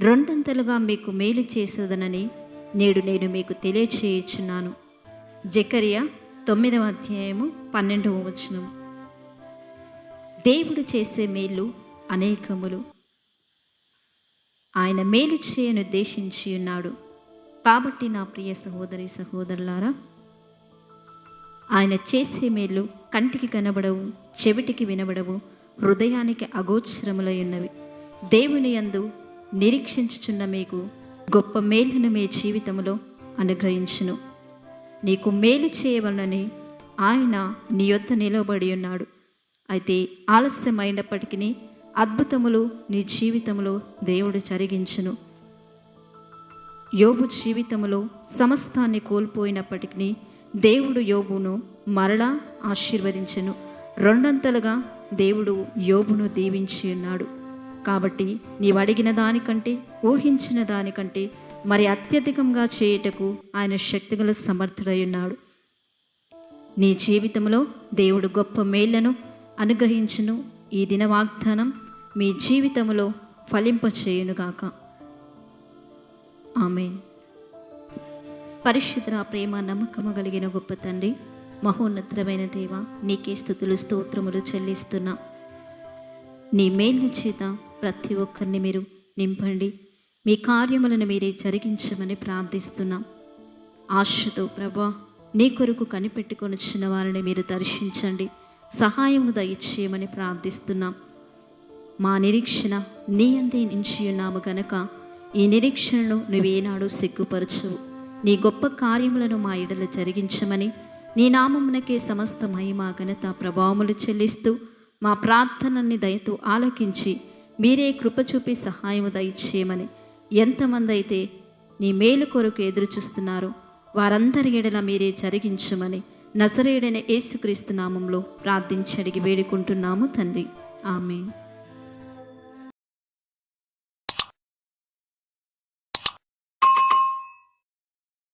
రెండంతలుగా మీకు మేలు చేసేదనని నేడు నేను మీకు తెలియచేయుచున్నాను. జకరియా తొమ్మిదవ అధ్యాయము పన్నెండవ వచనం. దేవుడు చేసే మేలు అనేకములు. ఆయన మేలు చేయను ఉద్దేశించి ఉన్నాడు. కాబట్టి నా ప్రియ సహోదరి సహోదరులారా ఆయన చేసే మేలు కంటికి కనబడవు చెవిటికి వినబడవు హృదయానికి అగోచరములై ఉన్నవి. దేవుని యందు నిరీక్షించుచున్న మీకు గొప్ప మేలును మీ జీవితంలో అనుగ్రహించును. నీకు మేలు చేయవలనని ఆయన నీ యొద్ద నిలబడి ఉన్నాడు. అయితే ఆలస్యమైనప్పటికీ అద్భుతములు నీ జీవితంలో దేవుడు జరిగించును. యోబు జీవితంలో సమస్తాన్ని కోల్పోయినప్పటికీ దేవుడు యోబును మరలా ఆశీర్వదించను. రెండంతలుగా దేవుడు యోబును దీవించి ఉన్నాడు. కాబట్టి నీవు అడిగిన దానికంటే ఊహించిన దానికంటే మరి అత్యధికంగా చేయుటకు ఆయన శక్తిగల సమర్థుడై ఉన్నాడు. నీ జీవితంలో దేవుడు గొప్ప మేళ్ళను అనుగ్రహించును. ఈ దిన వాగ్దానం మీ జీవితంలో ఫలింపచేయునుగాక. ఆమె పరిశుద్ర ప్రేమ నమ్మకము కలిగిన గొప్ప తండ్రి మహోన్నతమైన దేవ నీకే స్థుతులు స్తోత్రములు చెల్లిస్తున్నా. నీ మేలు చేత ప్రతి ఒక్కరిని మీరు నింపండి. మీ కార్యములను మీరే జరిగించమని ప్రార్థిస్తున్నాం. ఆశతో ప్రభా నీ కొరకు కనిపెట్టుకొని వచ్చిన వారిని మీరు దర్శించండి. సహాయము దయచేయమని ప్రార్థిస్తున్నాం. మా నిరీక్షణ నీ అందే నించి ఉన్నాము గనక ఈ నిరీక్షణను నువ్వేనాడు సిగ్గుపరచవు. నీ గొప్ప కార్యములను మా ఇడలు జరిగించమని నీ నామమునకే సమస్త మహిమ ఘనత ప్రభావములు చెల్లిస్తూ మా ప్రార్థనని దయతో ఆలకించి మీరే కృప చూపి సహాయము దయచేయమని ఎంతమంది అయితే నీ మేలు కొరకు ఎదురు చూస్తున్నారో వారందరి ఎడల మీరే జరిగించమని నసరేడైన యేసుక్రీస్తు నామంలో ప్రార్థించి అడిగి వేడుకుంటున్నాము తండ్రి. ఆమె